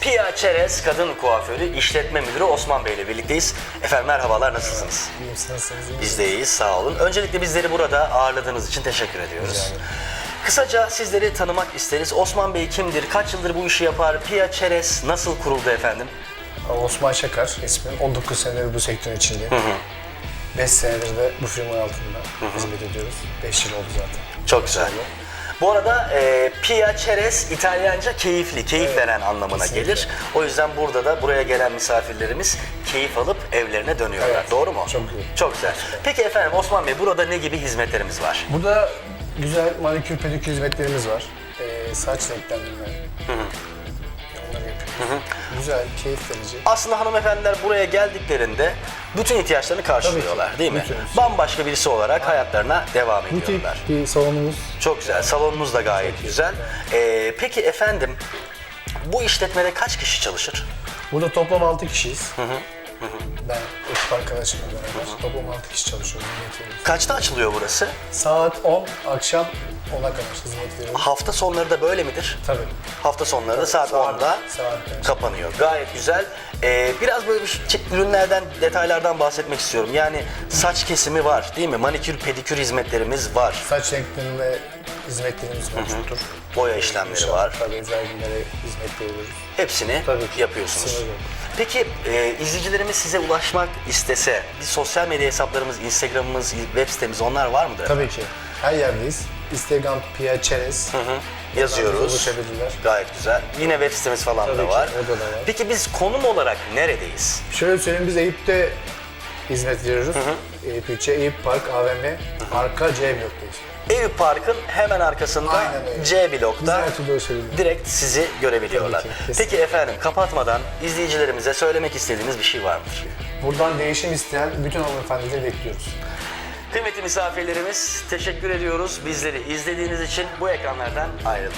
Pia Çerez Kadın Kuaförü İşletme Müdürü Osman Bey ile birlikteyiz. Efendim merhabalar nasılsınız? İyiyim, siz nasılsınız? İyi Biz de iyiyiz sağ olun. Öncelikle bizleri burada ağırladığınız için teşekkür ediyoruz. Kısaca sizleri tanımak isteriz. Osman Bey kimdir? Kaç yıldır bu işi yapar? Pia Çerez nasıl kuruldu efendim? Osman Şakar ismim. 19 senedir bu sektörün içindeyim. 5 senedir de bu firmanın altında hizmet ediyoruz. 5 yıl oldu zaten. Çok güzel. Bu arada e, Pia Çerez İtalyanca keyifli, keyif veren anlamına kesinlikle. gelir. O yüzden burada da buraya gelen misafirlerimiz keyif alıp evlerine dönüyorlar. Evet, Doğru mu? çok iyi. Çok güzel. Peki efendim Osman Bey burada ne gibi hizmetlerimiz var? Burada güzel manikür pedikür hizmetlerimiz var. Ee, saç renklendirme. Onları yapıyoruz. Güzel, keyif verici. Aslında hanımefendiler buraya geldiklerinde bütün ihtiyaçlarını karşılıyorlar Tabii ki. değil mi? Bütün. Bambaşka birisi olarak hayatlarına devam Butik ediyorlar. bir salonumuz. Çok güzel. Salonunuz da gayet güzel. Ee, peki efendim bu işletmede kaç kişi çalışır? Burada toplam 6 kişiyiz. Ben ekip arkadaşımla beraber toplam 6 kişi çalışıyoruz, hizmet. Kaçta açılıyor burası? Saat 10, akşam 10'a kadar hizmet veriyoruz. Hafta sonları da böyle midir? Tabii. Hafta sonları da saat saat- 10'da saat beş. kapanıyor. Gayet güzel. Ee, biraz böyle bir şey- ürünlerden, detaylardan bahsetmek istiyorum. Yani saç kesimi var değil mi? Manikür, pedikür hizmetlerimiz var. Saç renklerinde hizmetlerimiz mevcuttur. Boya işlemleri İnşallah var. Tabii özel günlere hizmet veriyoruz. Hepsini Tabii ki. yapıyorsunuz. Sınır yok. Peki e, izleyicilerimiz size ulaşmak istese, bir sosyal medya hesaplarımız, Instagram'ımız, web sitemiz onlar var mıdır? Tabii ki. Her yerdeyiz. Instagram Pia Çerez. Yazıyoruz. Ulaşabilirler. Gayet güzel. Yine web sitemiz falan Tabii da ki, var. orada da var. Peki biz konum olarak neredeyiz? Şöyle söyleyeyim biz Eyüp'te hizmet veriyoruz. Eyüp ilçe, Eyüp Park AVM, arka C bloktayız. Eyüp Park'ın hemen arkasında. C blokta direkt sizi görebiliyorlar. Ki. Peki efendim kapatmadan izleyicilerimize söylemek istediğiniz bir şey var mıdır? Buradan değişim isteyen bütün hanımefendileri bekliyoruz. Kıymetli misafirlerimiz teşekkür ediyoruz bizleri izlediğiniz için bu ekranlardan ayrılın.